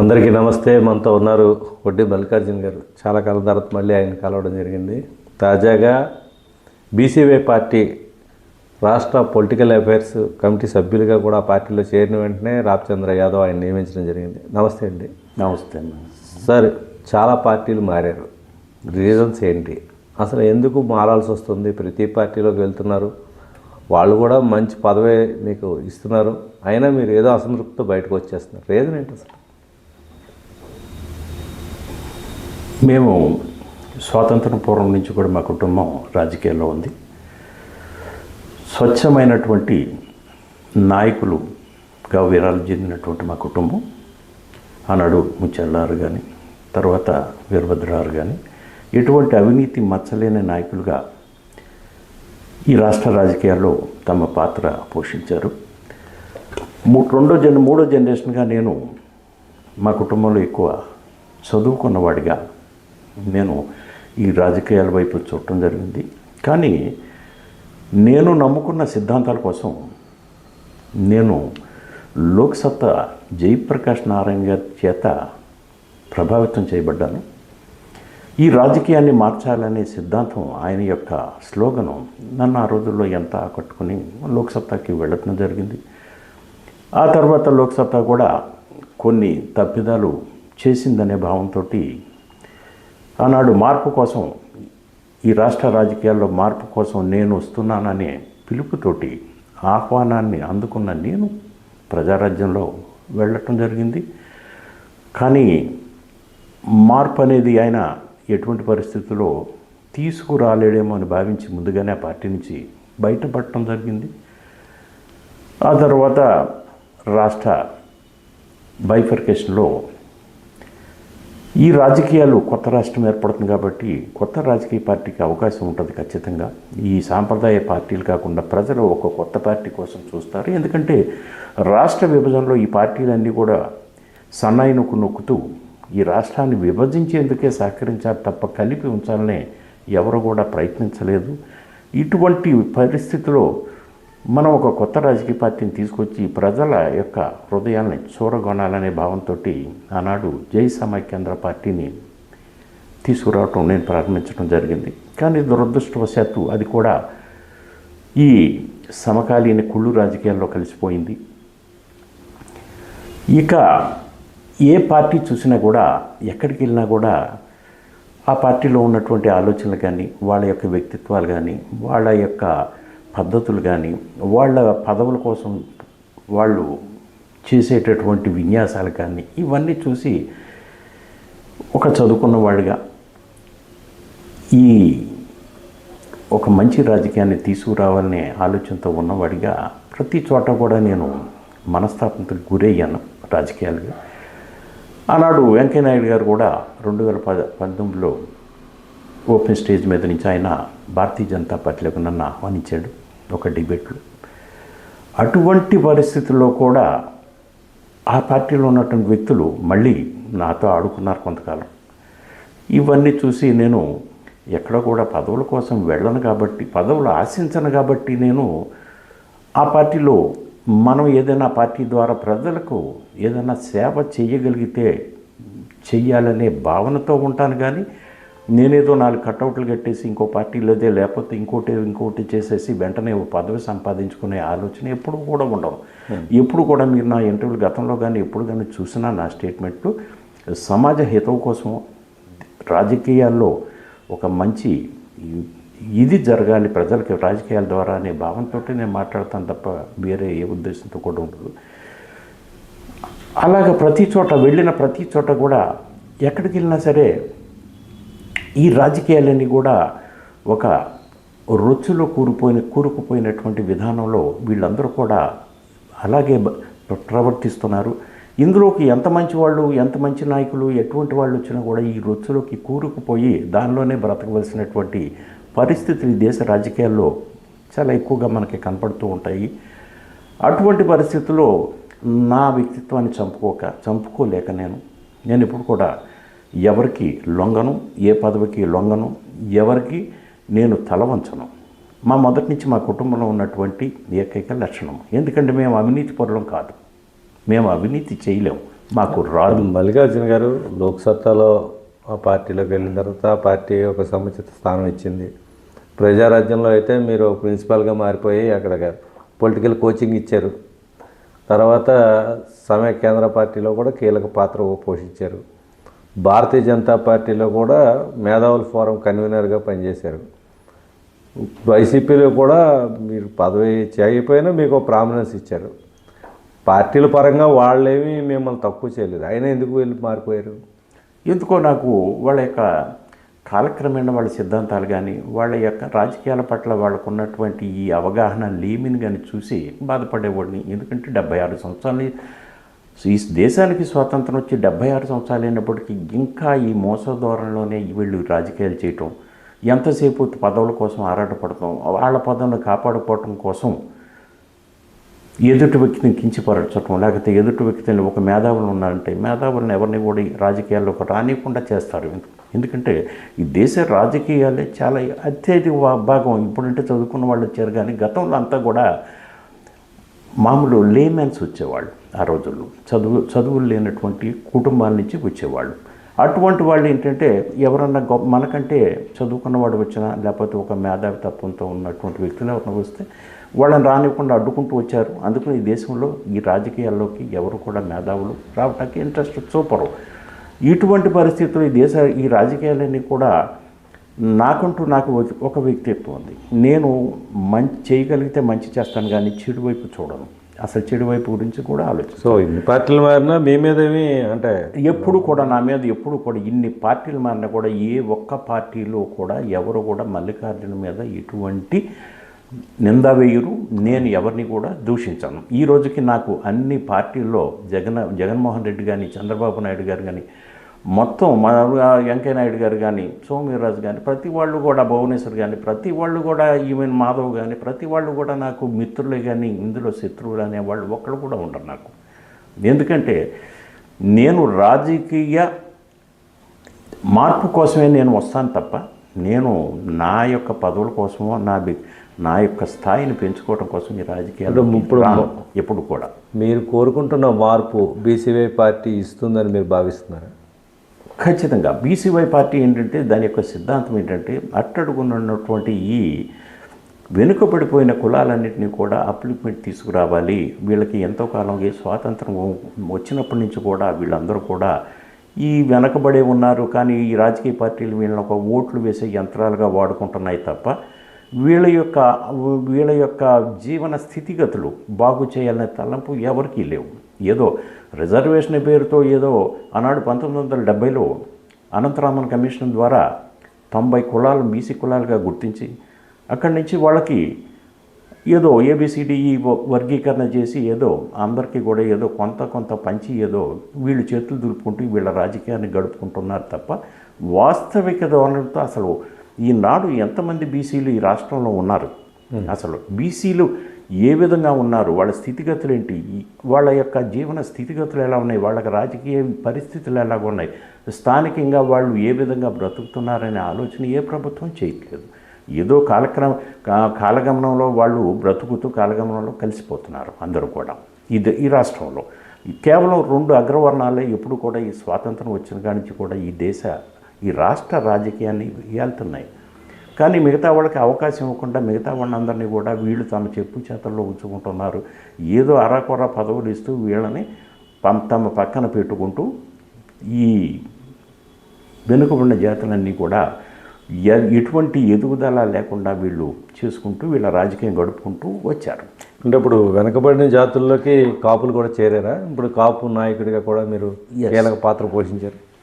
అందరికీ నమస్తే. మనతో ఉన్నారు వడ్డీ మల్లికార్జున గారు. చాలా కాలం తర్వాత మళ్ళీ ఆయన కలవడం జరిగింది. తాజాగా బీసీవై పార్టీ రాష్ట్ర పొలిటికల్ అఫైర్స్ కమిటీ సభ్యులుగా కూడా పార్టీలో చేరిన వెంటనే రామచంద్ర యాదవ్ ఆయన నియమించడం జరిగింది. నమస్తే అండి. నమస్తే అన్న సార్ చాలా పార్టీలు మారారు. రీజన్స్ ఏంటి? అసలు ఎందుకు మారాల్సి వస్తుంది? ప్రతి పార్టీలోకి వెళ్తున్నారు. వాళ్ళు కూడా మంచి పదవి మీకు ఇస్తున్నారు. అయినా మీరు ఏదో అసంతృప్తితో బయటకు వచ్చేస్తున్నారు. రీజన్ ఏంటి అసలు? మేము స్వాతంత్రం పూర్వం నుంచి కూడా మా కుటుంబం రాజకీయాల్లో ఉంది. స్వచ్ఛమైనటువంటి నాయకులుగా వీరాలు చెందినటువంటి మా కుటుంబం. ఆనాడు ముచ్చల్లారు కానీ తర్వాత వీరభద్రారు కానీ ఎటువంటి అవినీతి మచ్చలేని నాయకులుగా ఈ రాష్ట్ర రాజకీయాల్లో తమ పాత్ర పోషించారు. రెండో జన్ మూడో జనరేషన్గా నేను మా కుటుంబంలో ఎక్కువ చదువుకున్నవాడిగా నేను ఈ రాజకీయాల వైపు చూడటం జరిగింది. కానీ నేను నమ్ముకున్న సిద్ధాంతాల కోసం నేను లోక్సత్తా జయప్రకాష్ నారాయణ గారి చేత ప్రభావితం చేయబడ్డాను. ఈ రాజకీయాన్ని మార్చాలనే సిద్ధాంతం ఆయన యొక్క స్లోగనం నన్ను ఆ రోజుల్లో ఎంత ఆకట్టుకుని లోక్సత్తాకి వెళ్ళటం జరిగింది. ఆ తర్వాత లోక్సత్తా కూడా కొన్ని తప్పిదాలు చేసిందనే భావంతో ఆనాడు మార్పు కోసం ఈ రాష్ట్ర రాజకీయాల్లో మార్పు కోసం నేను వస్తున్నాననే పిలుపుతోటి ఆహ్వానాన్ని అందుకున్న నేను ప్రజారాజ్యంలో వెళ్ళటం జరిగింది. కానీ మార్పు అనేది ఆయన ఎటువంటి పరిస్థితుల్లో తీసుకురాలేడేమో అని భావించి ముందుగానే ఆ పార్టీ నుంచి బయటపడటం జరిగింది. ఆ తర్వాత రాష్ట్ర బైఫర్కేషన్లో ఈ రాజకీయాలు కొత్త రాష్ట్రం ఏర్పడుతుంది కాబట్టి కొత్త రాజకీయ పార్టీకి అవకాశం ఉంటుంది ఖచ్చితంగా. ఈ సాంప్రదాయ పార్టీలు కాకుండా ప్రజలు ఒక కొత్త పార్టీ కోసం చూస్తారు. ఎందుకంటే రాష్ట్ర విభజనలో ఈ పార్టీలన్నీ కూడా సన్నాయి నొక్కు నొక్కుతూ ఈ రాష్ట్రాన్ని విభజించేందుకే సహకరించారు తప్ప కలిపి ఉంచాలనే ఎవరు కూడా ప్రయత్నించలేదు. ఇటువంటి పరిస్థితిలో మనం ఒక కొత్త రాజకీయ పార్టీని తీసుకొచ్చి ప్రజల యొక్క హృదయాన్ని చూరగొనాలనే భావంతో ఆనాడు జై సమైక్యాంధ్ర పార్టీని తీసుకురావటం నేను ప్రారంభించడం జరిగింది. కానీ దురదృష్టవశాత్తు అది కూడా ఈ సమకాలీన కుళ్ళు రాజకీయాల్లో కలిసిపోయింది. ఇక ఏ పార్టీ చూసినా కూడా ఎక్కడికి వెళ్ళినా కూడా ఆ పార్టీలో ఉన్నటువంటి ఆలోచనలు కానీ వాళ్ళ యొక్క వ్యక్తిత్వాలు కానీ వాళ్ళ యొక్క పద్ధతులు కానీ వాళ్ళ పదవుల కోసం వాళ్ళు చేసేటటువంటి విన్యాసాలు కానీ ఇవన్నీ చూసి ఒక చదువుకున్న వాడిగా ఈ ఒక మంచి రాజకీయాన్ని తీసుకురావాలనే ఆలోచనతో ఉన్నవాడిగా ప్రతి చోట కూడా నేను మనస్తాపంతో గురయ్యాను రాజకీయాలుగా. ఆనాడు వెంకయ్యనాయుడు గారు కూడా రెండు వేల పద పంతొమ్మిదిలో ఓపెన్ స్టేజ్ మీద నుంచి ఆయన భారతీయ జనతా పార్టీలోకి నన్ను ఆహ్వానించాడు. ఒక డిబేట్లు. అటువంటి పరిస్థితుల్లో కూడా ఆ పార్టీలో ఉన్నటువంటి వ్యక్తులు మళ్ళీ నాతో ఆడుకున్నారు కొంతకాలం. ఇవన్నీ చూసి నేను ఎక్కడ కూడా పదవుల కోసం వెళ్ళను కాబట్టి పదవులు ఆశించను కాబట్టి నేను ఆ పార్టీలో మనం ఏదైనా పార్టీ ద్వారా ప్రజలకు ఏదైనా సేవ చేయగలిగితే చెయ్యాలనే భావనతో ఉంటాను కానీ నేనేదో నాలుగు కట్అవుట్లు కట్టేసి ఇంకో పార్టీలోదే లేకపోతే ఇంకోటి ఇంకోటి చేసేసి వెంటనే ఓ పదవి సంపాదించుకునే ఆలోచన ఎప్పుడు కూడా ఉండవు ఎప్పుడు కూడా మీరు నా ఇంటర్వ్యూలు గతంలో కానీ ఎప్పుడు కానీ చూసినా నా స్టేట్మెంట్లు సమాజ హితవు కోసం రాజకీయాల్లో ఒక మంచి ఇది జరగాలి ప్రజలకి రాజకీయాల ద్వారా అనే భావంతో నేను మాట్లాడతాను తప్ప వేరే ఏ ఉద్దేశంతో కూడా ఉండదు. అలాగ ప్రతి చోట వెళ్ళిన ప్రతి చోట కూడా ఎక్కడికి వెళ్ళినా సరే ఈ రాజకీయాలన్నీ కూడా ఒక రొచ్చులో కూరిపోయిన కూరుకుపోయినటువంటి విధానంలో వీళ్ళందరూ కూడా అలాగే ప్రవర్తిస్తున్నారు. ఇందులోకి ఎంత మంచి వాళ్ళు ఎంత మంచి నాయకులు ఎటువంటి వాళ్ళు వచ్చినా కూడా ఈ రొచ్చులోకి కూరుకుపోయి దానిలోనే బ్రతకవలసినటువంటి పరిస్థితులు ఈ దేశ రాజకీయాల్లో చాలా ఎక్కువగా మనకి కనపడుతూ ఉంటాయి. అటువంటి పరిస్థితుల్లో నా వ్యక్తిత్వాన్ని చంపుకోక చంపుకోలేక నేను నేను ఇప్పుడు కూడా ఎవరికి లొంగను ఏ పదవికి లొంగను ఎవరికి నేను తల వంచను. మా మొదటి నుంచి మా కుటుంబంలో ఉన్నటువంటి ఏకైక లక్షణం. ఎందుకంటే మేము అవినీతి పరులం కాదు. మేము అవినీతి చేయలేము. మాకు రాదు. మల్లికార్జున గారు లోక్సత్తాలో ఆ పార్టీలోకి వెళ్ళిన తర్వాత ఆ పార్టీ ఒక సముచిత స్థానం ఇచ్చింది. ప్రజారాజ్యంలో అయితే మీరు ప్రిన్సిపాల్గా మారిపోయి అక్కడ పొలిటికల్ కోచింగ్ ఇచ్చారు. తర్వాత సమయ కేంద్ర పార్టీలో కూడా కీలక పాత్ర పోషించారు. భారతీయ జనతా పార్టీలో కూడా మేధావుల ఫోరం కన్వీనర్గా పనిచేశారు. వైసీపీలో కూడా మీరు పదవి చేయకపోయినా మీకు ప్రామినెన్స్ ఇచ్చారు. పార్టీల పరంగా వాళ్ళేమీ మిమ్మల్ని తక్కువ చేయలేదు. ఆయన ఎందుకు వెళ్ళి మారిపోయారు? ఎందుకో నాకు వాళ్ళ యొక్క కాలక్రమేణా వాళ్ళ సిద్ధాంతాలు కానీ వాళ్ళ యొక్క రాజకీయాల పట్ల వాళ్ళకు ఉన్నటువంటి ఈ అవగాహన లేమిని కానీ చూసి బాధపడేవాడిని. ఎందుకంటే డెబ్బై ఆరు సంవత్సరాలు సో ఈ దేశానికి స్వాతంత్రం వచ్చి డెబ్బై ఆరు సంవత్సరాలు అయినప్పటికీ ఇంకా ఈ మోస ధోరణిలోనే వీళ్ళు రాజకీయాలు చేయటం ఎంతసేపు పదవుల కోసం ఆరాటపడటం వాళ్ళ పదవులను కాపాడుకోవటం కోసం ఎదుటి వ్యక్తిని కించిపరచటం లేకపోతే ఎదుటి వ్యక్తిని ఒక మేధావులు ఉన్నారంటే మేధావులను ఎవరిని కూడా ఈ రాజకీయాల్లోకి రానియకుండా చేస్తారు. ఎందుకంటే ఈ దేశ రాజకీయాలే చాలా అత్యధిక భాగం. ఇప్పుడంటే చదువుకున్న వాళ్ళు వచ్చారు కానీ గతంలో అంతా కూడా మామూలు లేమెన్స్ వచ్చేవాళ్ళు. ఆ రోజుల్లో. చదువు చదువులు లేనటువంటి కుటుంబాల నుంచి వచ్చేవాళ్ళు. అటువంటి వాళ్ళు ఏంటంటే ఎవరన్నా గొప్ప మనకంటే చదువుకున్నవాడు వచ్చినా లేకపోతే ఒక మేధావి తత్వంతో ఉన్నటువంటి వ్యక్తులు ఎవరైనా వస్తే వాళ్ళని రానివ్వకుండా అడ్డుకుంటూ వచ్చారు. అందుకని ఈ దేశంలో ఈ రాజకీయాల్లోకి ఎవరు కూడా మేధావులు రావటానికి ఇంట్రెస్ట్ చూపరు. ఇటువంటి పరిస్థితుల్లో ఈ దేశ ఈ రాజకీయాలన్నీ కూడా నాకంటూ నాకు ఒక- వ్యక్తిత్వం ఉంది. నేను మంచి చేయగలిగితే మంచి చేస్తాను కానీ చెడు వైపు చూడను. అసలు చెడు వైపు గురించి కూడా ఆలోచిస్తాను సో ఇన్ని పార్టీలు మారినా మీ మీద అంటే ఎప్పుడు కూడా నా మీద ఎప్పుడు కూడా ఇన్ని పార్టీలు మారినా కూడా ఏ ఒక్క పార్టీలో కూడా ఎవరు కూడా మల్లికార్జున మీద ఎటువంటి నింద వేయరు. నేను ఎవరిని కూడా దూషించను. ఈ రోజుకి నాకు అన్ని పార్టీల్లో జగన్ జగన్మోహన్ రెడ్డి కానీ చంద్రబాబు నాయుడు గారు కానీ మొత్తం మన వెంకయ్య నాయుడు గారు కానీ సోమవీర్రాజు కానీ ప్రతి వాళ్ళు కూడా భువనేశ్వర్ కానీ ప్రతి వాళ్ళు కూడా ఈవెన్ మాధవ్ కానీ ప్రతి వాళ్ళు కూడా నాకు మిత్రులే కానీ ఇందులో శత్రువులు అనే వాళ్ళు ఒక్కడు కూడా ఉండరు నాకు ఎందుకంటే నేను రాజకీయ మార్పు కోసమే నేను వస్తాను తప్ప నేను నా యొక్క పదవుల కోసమో నా బి- నా యొక్క స్థాయిని పెంచుకోవడం కోసం ఈ రాజకీయాలు ఇప్పుడు. ఎప్పుడు కూడా మీరు కోరుకుంటున్న మార్పు బీసీవై పార్టీ ఇస్తుందని మీరు భావిస్తున్నారా ఖచ్చితంగా బీసీవై పార్టీ ఏంటంటే దాని యొక్క సిద్ధాంతం ఏంటంటే అట్టడుగున్నటువంటి ఈ వెనుకబడిపోయిన కులాలన్నింటినీ కూడా అప్లిమెంట్ తీసుకురావాలి. వీళ్ళకి ఎంతో కాలం స్వాతంత్రం వచ్చినప్పటి నుంచి కూడా వీళ్ళందరూ కూడా ఈ వెనకబడే ఉన్నారు. కానీ ఈ రాజకీయ పార్టీలు వీళ్ళని ఒక ఓట్లు వేసే యంత్రాలుగా వాడుకుంటున్నాయి తప్ప వీళ్ళ యొక్క వీళ్ళ యొక్క జీవన స్థితిగతులు బాగు చేయాలనే తలంపు ఎవరికీ లేవు. ఏదో రిజర్వేషన్ పేరుతో ఏదో ఆనాడు పంతొమ్మిది వందల డెబ్బైలో అనంతరామన్ కమిషన్ ద్వారా తొంభై కులాలు బీసీ కులాలుగా గుర్తించి అక్కడి నుంచి వాళ్ళకి ఏదో ఏబిసిడిఈ వర్గీకరణ చేసి ఏదో అందరికీ కూడా ఏదో కొంత కొంత పంచి ఏదో వీళ్ళు చేతులు దులుపుకుంటూ వీళ్ళ రాజకీయాన్ని గడుపుకుంటున్నారు తప్ప వాస్తవిక ధోరణితో అసలు ఈనాడు ఎంతమంది బీసీలు ఈ రాష్ట్రంలో ఉన్నారు? అసలు బీసీలు ఏ విధంగా ఉన్నారు వాళ్ళ స్థితిగతులు ఏంటి వాళ్ళ యొక్క జీవన స్థితిగతులు ఎలా ఉన్నాయి వాళ్ళకి రాజకీయ పరిస్థితులు ఎలాగ ఉన్నాయి స్థానికంగా వాళ్ళు ఏ విధంగా బ్రతుకుతున్నారనే ఆలోచన ఏ ప్రభుత్వం చేయట్లేదు. ఏదో కాలక్రమ కాలగమనంలో వాళ్ళు బ్రతుకుతూ కాలగమనంలో కలిసిపోతున్నారు అందరూ కూడా. ఇది ఈ రాష్ట్రంలో. కేవలం రెండు అగ్రవర్ణాలే ఎప్పుడు కూడా ఈ స్వాతంత్రం వచ్చిన కానించి కూడా ఈ దేశ ఈ రాష్ట్ర రాజకీయాన్ని వెళ్తున్నాయి కానీ మిగతా వాళ్ళకి అవకాశం ఇవ్వకుండా మిగతా వాళ్ళందరినీ కూడా వీళ్ళు తమ చెప్పు చేతల్లో ఉంచుకుంటున్నారు. ఏదో అరాకొర పదవులు ఇస్తూ వీళ్ళని తమ పక్కన పెట్టుకుంటూ ఈ వెనుకబడిన జాతులన్నీ కూడా ఎటువంటి ఎదుగుదల లేకుండా వీళ్ళు చేసుకుంటూ వీళ్ళ రాజకీయం గడుపుకుంటూ వచ్చారు. అంటే ఇప్పుడు వెనకబడిన జాతుల్లోకి కాపులు కూడా చేరారా? ఇప్పుడు కాపు నాయకుడిగా కూడా మీరు కీలక పాత్ర పోషించారు.